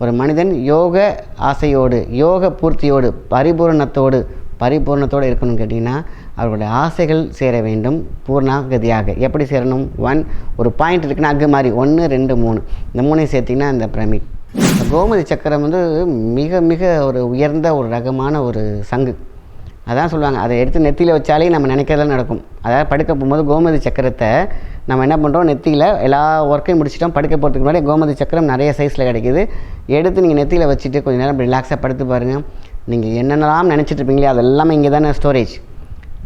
ஒரு மனிதன் யோக ஆசையோடு யோக பூர்த்தியோடு பரிபூரணத்தோடு பரிபூர்ணத்தோடு இருக்கணும்னு கேட்டிங்கன்னா அவர்களுடைய ஆசைகள் சேர வேண்டும் பூர்ணாகதியாக. எப்படி சேரணும்? ஒன் ஒரு பாயிண்ட் இருக்குன்னா அக்கு மாதிரி ஒன்று ரெண்டு மூணு. இந்த மூணையும் சேர்த்திங்கன்னா அந்த பிரமிட். கோமதி சக்கரம் வந்து மிக மிக ஒரு உயர்ந்த ஒரு ரகமான ஒரு சங்கு. அதான் சொல்லுவாங்க. அதை எடுத்து நெத்தியில் வச்சாலே நம்ம நினைக்கிறதெல்லாம் நடக்கும். அதாவது படுக்க போகும்போது கோமதி சக்கரத்தை நம்ம என்ன பண்ணுறோம் நெத்தியில் எல்லா ஒர்க்கையும் முடிச்சிட்டோம். படுக்க போகிறதுக்கு முன்னாடி கோமதி சக்கரம் நிறைய சைஸில் கிடைக்குது. எடுத்து நீங்கள் நெத்தியில் வச்சுட்டு கொஞ்சம் நேரம் ரிலாக்ஸாக படுத்து பாருங்கள் நீங்கள் என்னென்னலாம் நினச்சிட்ருப்பீங்களே அது எல்லாமே இங்கே தானே ஸ்டோரேஜ்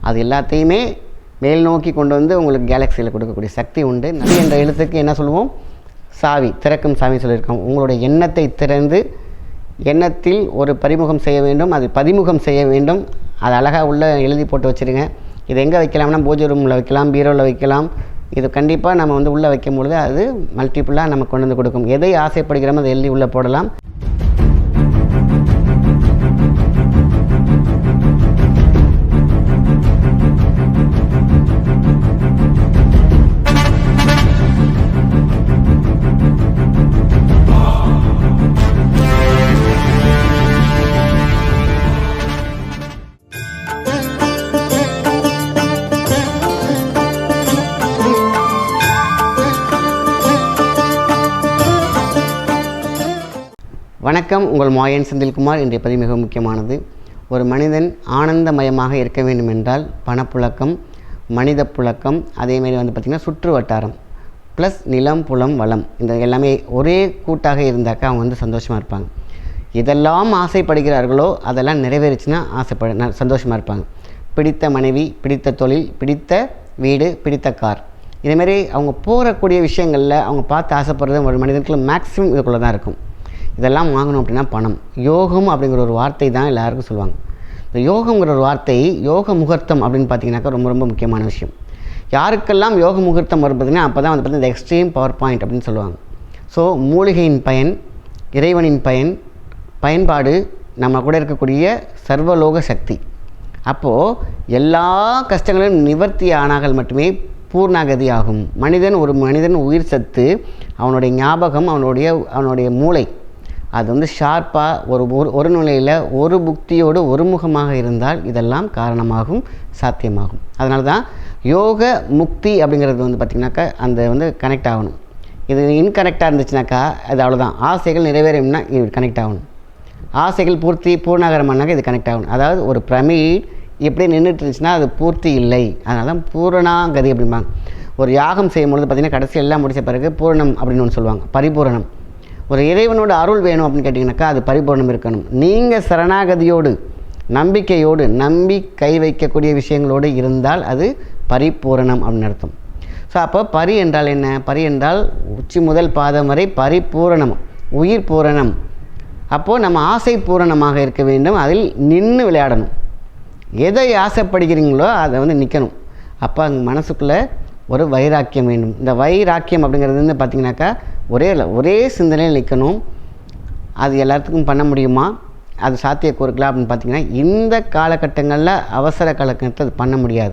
அது எல்லாத்தையுமே மேல் நோக்கி கொண்டு வந்து உங்களுக்கு கேலக்சியில் கொடுக்கக்கூடிய சக்தி உண்டு. நதி என்ற எழுத்துக்கு என்ன சொல்லுவோம்? சாவி திறக்கும் சாவி சொல்லியிருக்கோம். உங்களுடைய எண்ணத்தை திறந்து எண்ணத்தில் ஒரு பறிமுகம் செய்ய வேண்டும். அது பதிமுகம் செய்ய வேண்டும். அது அழகாக உள்ளே எழுதி போட்டு வச்சுருங்க. இது எங்கே வைக்கலாம்னா பூஜை ரூமில் வைக்கலாம் பீரோவில் வைக்கலாம். இது கண்டிப்பாக நம்ம வந்து உள்ளே வைக்கும் பொழுது அது மல்டிப்புளாக நமக்கு கொண்டு வந்து கொடுக்கும். எதை ஆசைப்படுகிறோமோ அதை எழுதி உள்ளே போடலாம். வணக்கம். உங்கள் மாயன் செந்தில்குமார். இன்றைய பதிவு மிக முக்கியமானது. ஒரு மனிதன் ஆனந்தமயமாக இருக்க வேண்டும் என்றால் பணப்புழக்கம் மனித புழக்கம் அதேமாரி வந்து பார்த்திங்கன்னா சுற்று வட்டாரம் ப்ளஸ் நிலம் புலம் வளம். இந்த எல்லாமே ஒரே கூட்டாக இருந்தாக்கா அவங்க வந்து சந்தோஷமாக இருப்பாங்க. இதெல்லாம் ஆசைப்படுகிறார்களோ அதெல்லாம் நிறைவேறுச்சுன்னா ஆசைப்பட சந்தோஷமாக இருப்பாங்க. பிடித்த மனைவி பிடித்த தொழில் பிடித்த வீடு பிடித்த கார். இதேமாரி அவங்க போகக்கூடிய விஷயங்களில் அவங்க பார்த்து ஆசைப்படுறது ஒரு மனிதனுக்குள்ள மேக்ஸிமம் இதுக்குள்ளே தான் இருக்கும். இதெல்லாம் வாங்கணும் அப்படின்னா பணம். யோகம் அப்படிங்கிற ஒரு வார்த்தை தான் எல்லாருக்கும் சொல்லுவாங்க. இந்த யோகங்கிற ஒரு வார்த்தை யோக முகூர்த்தம் அப்படின்னு பார்த்தீங்கன்னாக்கா ரொம்ப ரொம்ப முக்கியமான விஷயம். யாருக்கெல்லாம் யோக முகூர்த்தம் வரும் பார்த்தீங்கன்னா அப்போ தான் வந்து பார்த்தீங்கன்னா இந்த எக்ஸ்ட்ரீம் பவர் பாயிண்ட் அப்படின்னு சொல்லுவாங்க. ஸோ மூலிகையின் பயன் இறைவனின் பயன் பயன்பாடு நம்ம கூட இருக்கக்கூடிய சர்வலோக சக்தி. அப்போது எல்லா கஷ்டங்களும் நிவர்த்தி ஆனார்கள் மட்டுமே பூர்ணாகதி ஆகும் மனிதன் ஒரு மனிதன் உயிர் சத்து அவனுடைய ஞாபகம் அவனுடைய அவனுடைய மூளை அது வந்து ஷார்ப்பாக ஒரு ஒரு ஒரு நிலையில் ஒரு புக்தியோடு ஒருமுகமாக இருந்தால் இதெல்லாம் காரணமாகும் சாத்தியமாகும். அதனால தான் யோக முக்தி அப்படிங்கிறது வந்து பார்த்திங்கனாக்கா அந்த வந்து கனெக்ட் ஆகணும். இது இன்கனெக்டாக இருந்துச்சுனாக்கா அது அவ்வளோதான் ஆசைகள் நிறைவேறும்னா இது கனெக்ட் ஆகணும். ஆசைகள் பூர்த்தி பூர்ணாகரமானாக்க இது கனெக்ட் ஆகணும். அதாவது ஒரு பிரமிட் இப்படி நின்றுட்டு இருந்துச்சுன்னா அது பூர்த்தி இல்லை. அதனால தான் பூரணாகதி அப்படிம்பாங்க. ஒரு யாகம் செய்யும்பொழுது பார்த்திங்கன்னா கடைசி எல்லாம் முடித்த பிறகு பூரணம் அப்படின்னு ஒன்று சொல்லுவாங்க. பரிபூரணம். ஒரு இறைவனோட அருள் வேணும் அப்படின்னு கேட்டிங்கனாக்கா அது பரிபூரணம் இருக்கணும். நீங்கள் சரணாகதியோடு நம்பிக்கையோடு நம்பி கை வைக்கக்கூடிய விஷயங்களோடு இருந்தால் அது பரிபூரணம் அப்படின்னு அர்த்தம். ஸோ அப்போ பரி என்றால் என்ன? பரி என்றால் உச்சி முதல் பாதம் வரை பரிபூரணம் உயிர் பூரணம். அப்போது நம்ம ஆசை பூரணமாக இருக்க வேண்டும் அதில் நின்று விளையாடணும். எதை ஆசைப்படுகிறீங்களோ அதை வந்து நிற்கணும் அப்போ அங்கே மனசுக்குள்ளே ஒரு வைராக்கியம் வேண்டும். இந்த வைராக்கியம் அப்படிங்கிறது வந்து பார்த்திங்கனாக்கா ஒரே ஒரே சிந்தனையில் நிற்கணும். அது எல்லாத்துக்கும் பண்ண முடியுமா? அது சாத்தியக்கூறுக்கலாம் அப்படின்னு பார்த்தீங்கன்னா இந்த காலகட்டங்களில் அவசர காலகட்டத்தில் அது பண்ண முடியாது.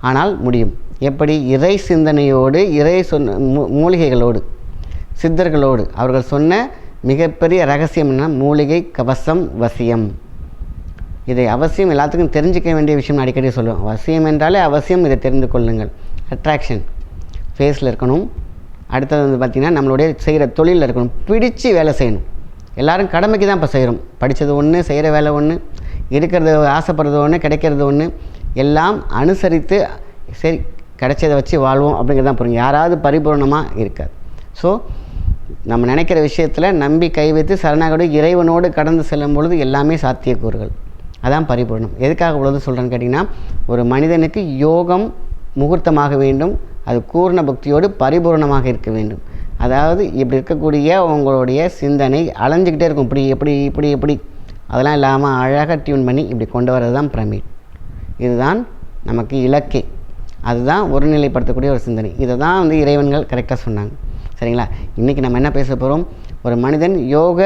ஆனால் முடியும். எப்படி? இறை சிந்தனையோடு இறை சொன்ன மூ- மூலிகைகளோடு சித்தர்களோடு. அவர்கள் சொன்ன மிகப்பெரிய ரகசியம் என்ன? மூலிகை கவசம் வசியம். இதை அவசியம் எல்லாத்துக்கும் தெரிஞ்சிக்க வேண்டிய விஷயம் அடிக்கடி சொல்லுவோம். அவசியம் என்றாலே அவசியம் இதை தெரிந்து கொள்ளுங்கள். அட்ராக்ஷன் ஃபேஸில் இருக்கணும். அடுத்தது வந்து பார்த்திங்கன்னா நம்மளுடைய செய்கிற தொழிலில் இருக்கணும். பிடிச்சு வேலை செய்யணும். எல்லோரும் கடமைக்கு தான் இப்போ செய்கிறோம். படித்தது ஒன்று செய்கிற வேலை ஒன்று இருக்கிறது ஆசைப்படுறது ஒன்று கிடைக்கிறது ஒன்று எல்லாம் அனுசரித்து சரி கிடைச்சதை வச்சு வாழ்வோம் அப்படிங்கிறது தான் புரியும் யாராவது பரிபூர்ணமாக இருக்காது. ஸோ நம்ம நினைக்கிற விஷயத்தில் நம்பி கை வைத்து சரணாகடி இறைவனோடு கடந்து செல்லும் பொழுது எல்லாமே சாத்தியக்கூறுகள். அதான் பரிபூர்ணம். எதுக்காக உள்ளது சொல்கிறேன்னு கேட்டிங்கன்னா ஒரு மனிதனுக்கு யோகம் முகூர்த்தமாக வேண்டும் அது கூர்ண பக்தியோடு பரிபூர்ணமாக இருக்க வேண்டும். அதாவது இப்படி இருக்கக்கூடிய உங்களுடைய சிந்தனை அலைஞ்சிக்கிட்டே இருக்கும். இப்படி எப்படி இப்படி எப்படி அதெல்லாம் இல்லாமல் அழகாக டியூன் பண்ணி இப்படி கொண்டு வரது தான் பிரமிட். இதுதான் நமக்கு இலக்கே. அதுதான் ஒருநிலைப்படுத்தக்கூடிய ஒரு சிந்தனை. இதை தான் வந்து இறைவன்கள் கரெக்டாக சொன்னாங்க. சரிங்களா? இன்றைக்கி நம்ம என்ன பேச போகிறோம் ஒரு மனிதன் யோக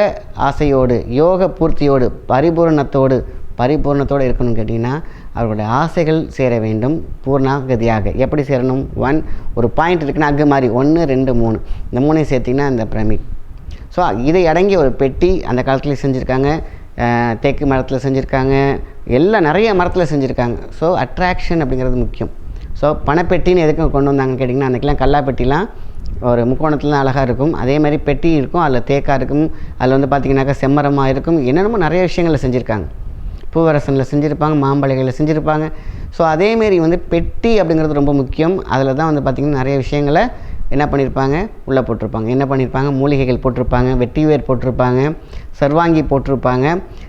ஆசையோடு யோக பூர்த்தியோடு பரிபூரணத்தோடு பரிபூர்ணத்தோடு இருக்கணும்னு கேட்டிங்கன்னா அவர்களுடைய ஆசைகள் சேர வேண்டும் பூர்ணாகதியாக. எப்படி சேரணும்? ஒன் ஒரு பாயிண்ட் இருக்குன்னா அக்கு மாதிரி ஒன்று ரெண்டு மூணு. இந்த மூணையும் சேர்த்திங்கன்னா இந்த பிரமிட் ஸோ இதை அடங்கிய ஒரு பெட்டி அந்த காலத்தில் செஞ்சுருக்காங்க. தேக்கு மரத்தில் செஞ்சுருக்காங்க. எல்லாம் நிறைய மரத்தில் செஞ்சுருக்காங்க. ஸோ அட்ராக்ஷன் அப்படிங்கிறது முக்கியம். ஸோ பணப்பெட்டின்னு எதுக்கு கொண்டு வந்தாங்கன்னு கேட்டிங்கன்னா அன்றைக்கெலாம் கல்லா பெட்டிலாம் ஒரு முக்கோணத்தில் அழகாக இருக்கும். அதே மாதிரி பெட்டி இருக்கும். அதில் தேக்காக இருக்கும். அதில் வந்து பார்த்திங்கனாக்கா செம்மரமாக இருக்கும். என்னென்னமோ நிறைய விஷயங்களை செஞ்சுருக்காங்க. பூவரசனில் செஞ்சுருப்பாங்க மாம்பழங்களில் செஞ்சுருப்பாங்க. ஸோ அதேமாரி வந்து பெட்டி அப்படிங்கிறது ரொம்ப முக்கியம். அதில் தான் வந்து பார்த்திங்கன்னா நிறைய விஷயங்களை என்ன பண்ணியிருப்பாங்க உள்ளே போட்டிருப்பாங்க. என்ன பண்ணியிருப்பாங்க மூலிகைகள் போட்டிருப்பாங்க. வெட்டிவேர் போட்டிருப்பாங்க. சர்வாங்கி போட்டிருப்பாங்க.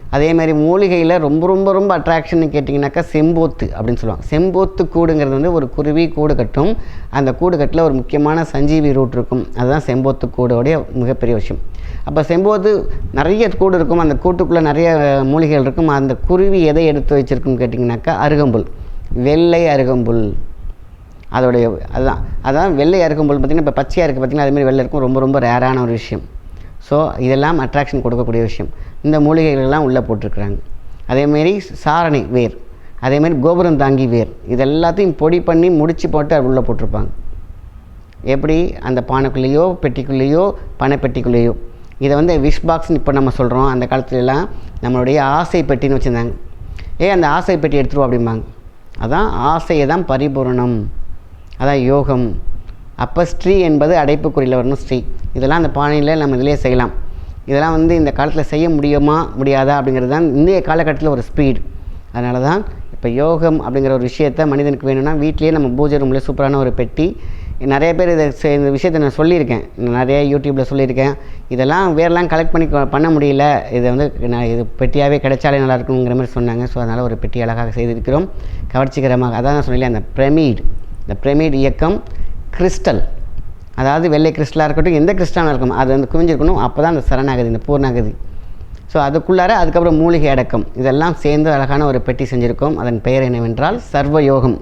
அதேமாதிரி மூலிகையில் ரொம்ப ரொம்ப ரொம்ப அட்ராக்ஷன் கேட்டிங்கனாக்கா செம்போத்து அப்படின்னு சொல்லுவாங்க. செம்போத்து கூடுங்கிறது வந்து ஒரு குருவி கூடு கட்டும். அந்த கூடு கட்டில் ஒரு முக்கியமான சஞ்சீவி ரூட் இருக்கும். அதுதான் செம்போத்து கூடோடைய மிகப்பெரிய விஷயம். அப்போ செம்போத்து நிறைய கூடு இருக்கும். அந்த கூட்டுக்குள்ளே நிறைய மூலிகைகள் இருக்கும். அந்த குருவி எதை எடுத்து வச்சிருக்குன்னு கேட்டிங்கனாக்கா அருகம்புல். வெள்ளை அருகம்புல். அதோடைய அதுதான். அதான் வெள்ளை இருக்கும்போது பார்த்திங்கன்னா இப்போ பச்சையாக இருக்குது பார்த்திங்கன்னா அதுமாரி வெள்ளை இருக்கும் ரொம்ப ரொம்ப ரேரான ஒரு விஷயம். ஸோ இதெல்லாம் அட்ராக்ஷன் கொடுக்கக்கூடிய விஷயம். இந்த மூலிகைகளெல்லாம் உள்ளே போட்டிருக்கிறாங்க. அதேமாரி சாரணை வேர் அதேமாரி கோபுரம் தாங்கி வேர் இது எல்லாத்தையும் பொடி பண்ணி முடித்து போட்டு அது உள்ளே போட்டிருப்பாங்க. எப்படி? அந்த பானைக்குள்ளேயோ பெட்டிக்குள்ளேயோ பனைப்பெட்டிக்குள்ளேயோ. இதை வந்து விஷ் பாக்ஸ்னு இப்போ நம்ம சொல்கிறோம் அந்த காலத்துலலாம் நம்மளுடைய ஆசை பெட்டின்னு வச்சுருந்தாங்க. ஏ அந்த ஆசை பெட்டி எடுத்துருவோம் அப்படிம்பாங்க. அதான் ஆசையை தான் பரிபூரணம். அதான் யோகம். அப்போ ஸ்ரீ என்பது அடைப்புக்குறியில் வரணும் ஸ்ரீ. இதெல்லாம் அந்த பானையில் நம்ம இதிலே செய்யலாம். இதெல்லாம் வந்து இந்த காலத்தில் செய்ய முடியுமா முடியாதா அப்படிங்கிறது தான் இந்திய காலகட்டத்தில் ஒரு ஸ்பீடு அதனால தான் இப்போ யோகம் அப்படிங்கிற ஒரு விஷயத்த மனிதனுக்கு வேணும்னா வீட்லேயே நம்ம பூஜை ரூமில் சூப்பரான ஒரு பெட்டி. நிறைய பேர் இதை இந்த விஷயத்தை நான் சொல்லியிருக்கேன். நிறைய யூடியூப்பில் சொல்லியிருக்கேன். இதெல்லாம் வேறெல்லாம் கலெக்ட் பண்ணி பண்ண முடியல. இதை வந்து நான் இது பெட்டியாகவே கிடைச்சாலே நல்லா இருக்குங்கிற மாதிரி சொன்னாங்க. ஸோ அதனால் ஒரு பெட்டி அழகாக செய்திருக்கிறோம். கவர்ச்சிகரமாக. அதான் நான் சொன்னேன் அந்த பிரமிட். இந்த பிரமிட் இயக்கம் கிறிஸ்டல் அதாவது வெள்ளை கிறிஸ்டலாக இருக்கட்டும் எந்த கிறிஸ்டலாக இருக்கும் அது வந்து குவிஞ்சிருக்கணும். அப்போ தான் அந்த சரணாகதி இந்த பூர்ணாகதி. ஸோ அதுக்குள்ளார அதுக்கப்புறம் மூலிகை அடக்கம். இதெல்லாம் சேர்ந்து அழகான ஒரு பெட்டி செஞ்சுருக்கோம். அதன் பெயர் என்னவென்றால் சர்வயோகம்.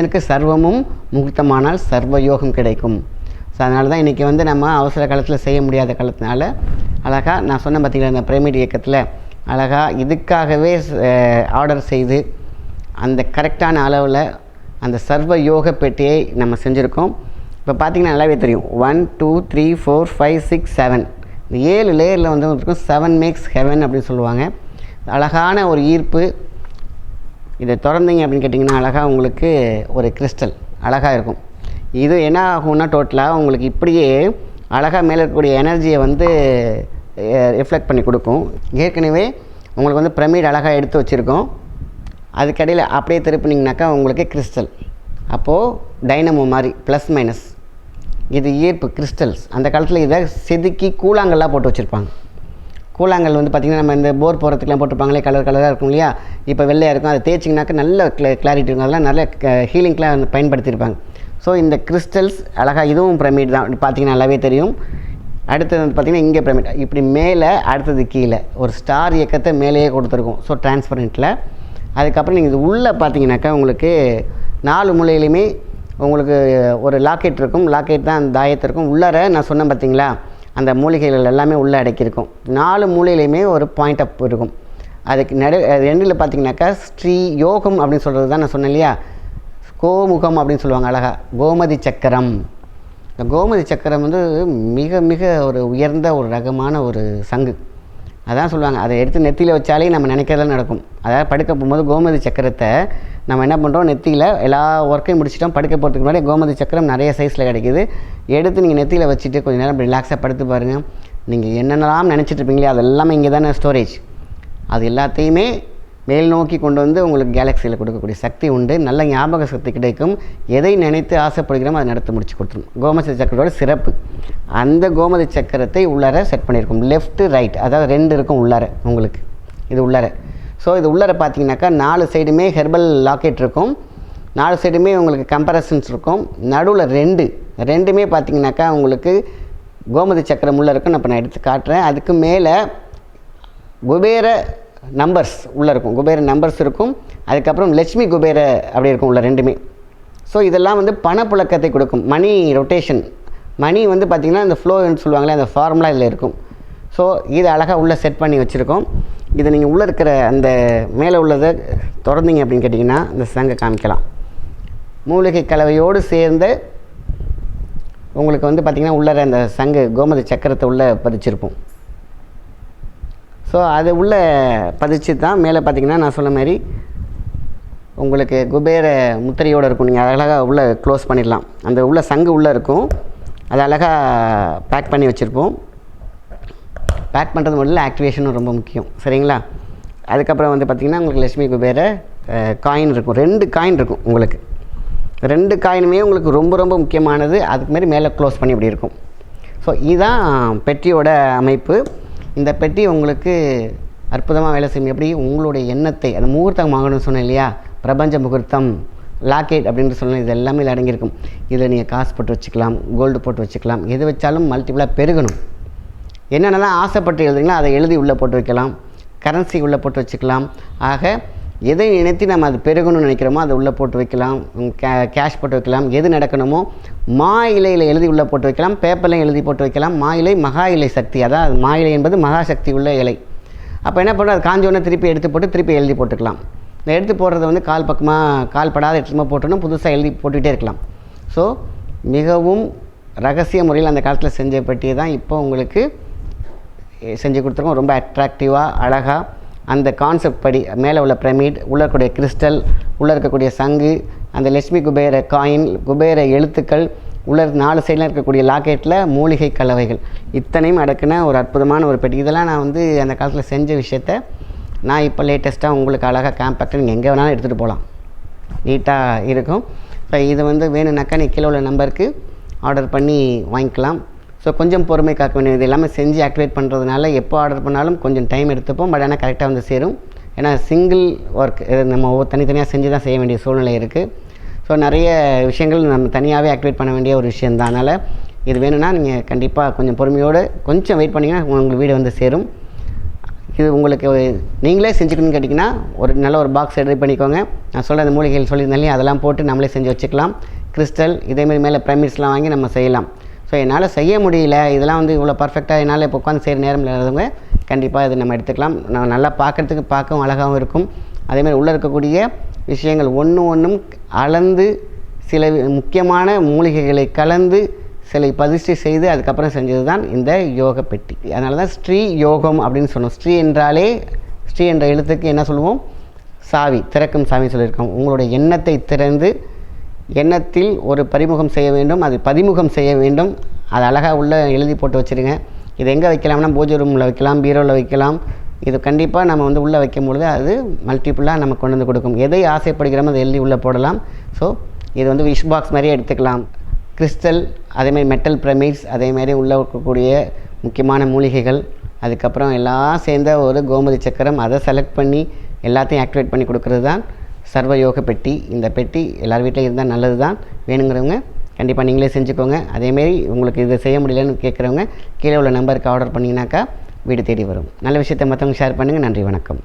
மனிதனுக்கு சர்வமும் முகூர்த்தமானால் சர்வ யோகம் கிடைக்கும். ஸோ அதனால தான் இன்றைக்கி வந்து நம்ம அவசர காலத்தில் செய்ய முடியாத காலத்தினால அழகாக நான் சொன்ன பார்த்திங்களா இந்த பிரமிட் இயக்கத்தில் அழகாக இதுக்காகவே ஆர்டர் செய்து அந்த கரெக்டான அளவில் அந்த சர்வ யோக பெட்டியை நம்ம செஞ்சுருக்கோம். இப்போ பார்த்திங்கன்னா நல்லாவே தெரியும். One two three four five six seven இந்த ஏழு லேயரில் வந்து இருக்கும் செவன் மேக்ஸ் ஹெவன் அப்படின்னு சொல்லுவாங்க. அழகான ஒரு ஈர்ப்பு. இதை திறந்தீங்க அப்படின்னு கேட்டிங்கன்னா அழகாக உங்களுக்கு ஒரு கிறிஸ்டல் அழகாக இருக்கும். இது என்ன ஆகும்னா டோட்டலாக உங்களுக்கு இப்படியே அழகாக மேலே இருக்கக்கூடிய எனர்ஜியை வந்து ரிஃப்ளெக்ட் பண்ணி கொடுக்கும். ஏற்கனவே உங்களுக்கு வந்து பிரமிட் அழகாக எடுத்து வச்சுருக்கோம். அதுக்கடையில் அப்படியே திருப்பினீங்கனாக்கா உங்களுக்கு கிறிஸ்டல் அப்போது டைனமோ மாதிரி ப்ளஸ் மைனஸ் இது ஈர்ப்பு கிறிஸ்டல்ஸ் அந்த காலத்தில் இதை செதுக்கி கூழாங்கல்லாம் போட்டு வச்சுருப்பாங்க. கூழாங்கல் வந்து பார்த்திங்கன்னா நம்ம இந்த போர் போகிறதுக்குலாம் போட்டிருப்பாங்களே கலர் கலராக இருக்கும் இல்லையா? இப்போ வெள்ளையாக இருக்கும். அதை தேய்ச்சிங்கனாக்கா நல்ல கிள கிளாரிட்டி இருக்கும். அதெல்லாம் நல்ல ஹீலிங்க்கெலாம் வந்து பயன்படுத்தியிருப்பாங்க. ஸோ இந்த கிறிஸ்டல்ஸ் அழகாக இதுவும் பிரமிட் தான். பார்த்தீங்கன்னா நல்லாவே தெரியும். அடுத்தது வந்து பார்த்திங்கன்னா இங்கே பிரமிட் இப்படி மேலே அடுத்தது கீழே. ஒரு ஸ்டார் இயக்கத்தை மேலேயே கொடுத்துருக்கும். ஸோ டிரான்ஸ்பரண்ட்டில் அதுக்கப்புறம் நீங்கள் இது உள்ளே பார்த்தீங்கன்னாக்கா உங்களுக்கு நாலு மூலையிலையுமே உங்களுக்கு ஒரு லாக்கெட் இருக்கும். லாக்கெட் தான் அந்த தாயத்திற்கும் இருக்கும் உள்ளார நான் சொன்னேன் பார்த்தீங்களா அந்த மூலிகைகள் எல்லாமே உள்ளே அடக்கியிருக்கும். நாலு மூலையிலையுமே ஒரு பாயிண்ட் அப் இருக்கும். அதுக்கு நடு ரெண்டில் பார்த்தீங்கன்னாக்கா ஸ்ரீ யோகம் அப்படின்னு சொல்கிறது தான் நான் சொன்னேன் இல்லையா? கோமுகம் அப்படின்னு சொல்லுவாங்க அழகா. கோமதி சக்கரம். இந்த கோமதி சக்கரம் வந்து மிக மிக ஒரு உயர்ந்த ஒரு ரகமான ஒரு சங்கு. அதான் சொல்லுவாங்க. அதை எடுத்து நெத்தியில் வச்சாலே நம்ம நினைக்கிறதெல்லாம் நடக்கும். அதாவது படுக்க போகும்போது கோமதி சக்கரத்தை நம்ம என்ன பண்ணுறோம் நெத்தியில் எல்லா ஒர்க்கையும் முடிச்சிட்டோம். படுக்க போகிறதுக்கு முன்னாடி கோமதி சக்கரம் நிறைய சைஸில் கிடைக்குது. எடுத்து நீங்கள் நெத்தியில் வச்சுட்டு கொஞ்சம் நேரம் ரிலாக்ஸாக படுத்து பாருங்கள் நீங்கள் என்னென்னலாம் நினச்சிட்ருப்பீங்களே அதெல்லாமே அது எல்லாமே இங்கே தானே ஸ்டோரேஜ் அது எல்லாத்தையுமே மேல் நோக்கி கொண்டு வந்து உங்களுக்கு கேலக்சியில் கொடுக்கக்கூடிய சக்தி உண்டு. நல்ல ஞாபக சக்தி கிடைக்கும். எதை நினைத்து ஆசைப்படுகிறோமோ அதை நடத்தி முடிச்சு கொடுத்துரும் கோமதி சக்கரத்தோட சிறப்பு. அந்த கோமதி சக்கரத்தை உள்ளார செட் பண்ணியிருக்கும். லெஃப்ட்டு ரைட் அதாவது ரெண்டு இருக்கும் உள்ளார உங்களுக்கு. இது உள்ளார. ஸோ இது உள்ளார பார்த்தீங்கன்னாக்கா நாலு சைடுமே ஹெர்பல் லாக்கெட் இருக்கும். நாலு சைடுமே உங்களுக்கு கம்பரசன்ஸ் இருக்கும். நடுவில் ரெண்டு. ரெண்டுமே பார்த்தீங்கன்னாக்கா உங்களுக்கு கோமதி சக்கரம் உள்ளே இருக்கும் நான் இப்போ நான் எடுத்து காட்டுறேன். அதுக்கு மேலே குபேர நம்பர்ஸ் உள்ளே இருக்கும். குபேர நம்பர்ஸ் இருக்கும். அதுக்கப்புறம் லட்சுமி குபேர அப்படி இருக்கும் உள்ள ரெண்டுமே. ஸோ இதெல்லாம் வந்து பணப்புழக்கத்தை கொடுக்கும். மணி ரொட்டேஷன் மணி வந்து பார்த்திங்கன்னா இந்த ஃப்ளோன்னு சொல்லுவாங்களே அந்த ஃபார்முலா இதில் இருக்கும். ஸோ இது அழகாக உள்ளே செட் பண்ணி வச்சுருக்கோம். இதை நீங்கள் உள்ளே இருக்கிற அந்த மேலே உள்ளதை திறந்தீங்க அப்படின்னு கேட்டிங்கன்னா இந்த சங்கை காமிக்கலாம். மூலிகை கலவையோடு சேர்ந்து உங்களுக்கு வந்து பார்த்திங்கன்னா உள்ளர அந்த சங்கு கோமதி சக்கரத்தை உள்ளே பதிச்சிருப்போம். ஸோ அது உள்ளே பதிச்சு தான் மேலே பார்த்தீங்கன்னா நான் சொன்ன மாதிரி உங்களுக்கு குபேர முத்திரையோடு இருக்கும். நீங்கள் அழகாக உள்ளே க்ளோஸ் பண்ணிடலாம். அந்த உள்ள சங்கு உள்ளே இருக்கும். அது அழகாக பேக் பண்ணி வச்சுருப்போம். பேக் பண்ணுறது முதல்ல ஆக்டிவேஷனும் ரொம்ப முக்கியம். சரிங்களா? அதுக்கப்புறம் வந்து பார்த்திங்கன்னா உங்களுக்கு லட்சுமி குபேர காயின் இருக்கும். ரெண்டு காயின் இருக்கும் உங்களுக்கு. ரெண்டு காயினுமே உங்களுக்கு ரொம்ப ரொம்ப முக்கியமானது. அதுக்கு மாதிரி மேலே க்ளோஸ் பண்ணி இப்படி இருக்கும். ஸோ இதுதான் பெட்டியோட அமைப்பு. இந்த பெட்டி உங்களுக்கு அற்புதமாக வேலை செய்யும். எப்படி? உங்களுடைய எண்ணத்தை அந்த முகூர்த்தம் வாங்கணும்னு சொன்னேன் இல்லையா? பிரபஞ்ச முகூர்த்தம் லாக்கெட் அப்படின்ட்டு சொல்லணும் இது எல்லாமே இதில் அடங்கியிருக்கும். இதில் நீங்கள் காசு போட்டு வச்சுக்கலாம் கோல்டு போட்டு வச்சுக்கலாம். எது வச்சாலும் மல்டிபிளாக பெருகணும். என்னென்னலாம் ஆசைப்பட்டு எழுதுங்களோ அதை எழுதி உள்ளே போட்டு வைக்கலாம். கரன்சி உள்ளே போட்டு வச்சுக்கலாம். ஆக எதை நினைத்து நம்ம அது பெருகணும்னு நினைக்கிறோமோ அதை உள்ளே போட்டு வைக்கலாம் கே கேஷ் போட்டு வைக்கலாம். எது நடக்கணுமோ மா இலையில் எழுதி உள்ளே போட்டு வைக்கலாம் பேப்பர்லையும் எழுதி போட்டு வைக்கலாம். மா இலை மகா இலை சக்தி. அதாவது மா இலை என்பது மகா சக்தி உள்ள இலை. அப்போ என்ன பண்ணுறோம் அது காஞ்சோடனே திருப்பி எடுத்து போட்டு திருப்பி எழுதி போட்டுக்கலாம். இந்த எடுத்து போடுறத வந்து கால் பக்கமாக கால் படாத எடுத்துமா போட்டோன்னா புதுசாக எழுதி போட்டுகிட்டே இருக்கலாம். ஸோ மிகவும் ரகசிய முறையில் அந்த காலத்தில் செஞ்ச பெட்டியை தான் இப்போ உங்களுக்கு செஞ்சு கொடுத்துருக்கோம். ரொம்ப அட்ராக்டிவாக அழகாக அந்த கான்செப்ட் படி மேலே உள்ள பிரமிட் உள்ளே இருக்கக்கூடிய கிறிஸ்டல் உள்ளே இருக்கக்கூடிய சங்கு அந்த லட்சுமி குபேர காயின் குபேர எழுத்துக்கள் உள்ள நாலு சைடில் இருக்கக்கூடிய லாக்கெட்டில் மூலிகை கலவைகள். இத்தனையும் அடக்குன ஒரு அற்புதமான ஒரு பெட்டி. இதெல்லாம் நான் வந்து அந்த காலத்தில் செஞ்ச விஷயத்த நான் இப்போ லேட்டஸ்ட்டாக உங்களுக்கு அழகாக காம்பேக்டாக நீங்கள் எங்கே வேணாலும் எடுத்துகிட்டு போகலாம் நீட்டாக இருக்கும். இப்போ இது வந்து வேணும்னாக்கா நீ கீழே உள்ள நம்பருக்கு ஆர்டர் பண்ணி வாங்கிக்கலாம். ஸோ கொஞ்சம் பொறுமை காக்க வேண்டியது. இது எல்லாமே செஞ்சு ஆக்டிவேட் பண்ணுறதுனால எப்போ ஆர்டர் பண்ணாலும் கொஞ்சம் டைம் எடுத்துப்போம். பட் ஆனால் கரெக்டாக வந்து சேரும். ஏன்னா சிங்கிள் ஒர்க் இது நம்ம ஒவ்வொரு தனித்தனியாக செஞ்சு தான் செய்ய வேண்டிய சூழ்நிலை இருக்குது ஸோ நிறைய விஷயங்கள் நம்ம தனியாகவே ஆக்டிவேட் பண்ண வேண்டிய ஒரு விஷயம் தான். அதனால் இது வேணும்னா நீங்கள் கண்டிப்பாக கொஞ்சம் பொறுமையோடு கொஞ்சம் வெயிட் பண்ணிங்கன்னா உங்களுக்கு வீடு வந்து சேரும். இது உங்களுக்கு நீங்களே செஞ்சுக்கணும்னு கேட்டிங்கன்னா ஒரு நல்ல ஒரு பாக்ஸ் ரெடி பண்ணிக்கோங்க. நான் சொல்கிற அந்த மூலிகைகள் சொல்லியிருந்தாலே அதெல்லாம் போட்டு நம்மளே செஞ்சு வச்சுக்கலாம். கிறிஸ்டல் இதேமாரி மேலே ப்ரைமிட்ஸ்லாம் வாங்கி நம்ம செய்யலாம். ஸோ என்னால் செய்ய முடியல. இதெல்லாம் வந்து இவ்வளோ பர்ஃபெக்டாக என்னால் இப்போ உட்காந்து செய்கிற நேரம் இல்லாதவங்க கண்டிப்பாக இது நம்ம எடுத்துக்கலாம். நான் நல்லா பார்க்குறதுக்கு பார்க்கவும் அழகாகவும் இருக்கும். அதேமாதிரி உள்ளே இருக்கக்கூடிய விஷயங்கள் ஒன்று ஒன்றும் அளந்து சில முக்கியமான மூலிகைகளை கலந்து சிலை பதிஷ்டி செய்து அதுக்கப்புறம் செஞ்சது தான் இந்த யோக பெட்டி. அதனால தான் ஸ்ரீ யோகம் அப்படின்னு சொன்னோம். ஸ்ரீ என்றாலே ஸ்ரீ என்ற எழுத்துக்கு என்ன சொல்லுவோம்? சாவி திறக்கும் சாவி சொல்லியிருக்கோம். உங்களுடைய எண்ணத்தை திறந்து எண்ணத்தில் ஒரு பறிமுகம் செய்ய வேண்டும் அது பதிமுகம் செய்ய வேண்டும். அது அழகாக உள்ளே எழுதி போட்டு வச்சுருங்க. இது எங்கே வைக்கலாம்னா பூஜை ரூமில் வைக்கலாம் பீரோவில் வைக்கலாம். இது கண்டிப்பாக நம்ம வந்து உள்ளே வைக்கும் பொழுது அது மல்டிப்புளாக நமக்கு கொண்டு வந்து கொடுக்கும். எதை ஆசைப்படுகிறோமோ அதை எழுதி உள்ளே போடலாம். ஸோ இது வந்து விஷ் பாக்ஸ் மாதிரியே எடுத்துக்கலாம். கிறிஸ்டல் அதேமாதிரி மெட்டல் பிரமிட்ஸ் அதேமாதிரி உள்ளே இருக்கக்கூடிய முக்கியமான மூலிகைகள். அதுக்கப்புறம் எல்லாம் சேர்ந்த ஒரு கோமதி சக்கரம். அதை செலக்ட் பண்ணி எல்லாத்தையும் ஆக்டிவேட் பண்ணி கொடுக்கறது தான் சர்வயோக பெட்டி. இந்த பெட்டி எல்லார் வீட்டில் இருந்தால் நல்லது தான் வேணுங்கிறவங்க கண்டிப்பாக நீங்களே செஞ்சுக்கோங்க. அதேமாரி உங்களுக்கு இதை செய்ய முடியலன்னு கேட்குறவங்க கீழே உள்ள நம்பருக்கு ஆர்டர் பண்ணிங்கனாக்கா வீடு தேடி வரும். நல்ல விஷயத்தை மற்றவங்க ஷேர் பண்ணுங்கள் நன்றி வணக்கம்.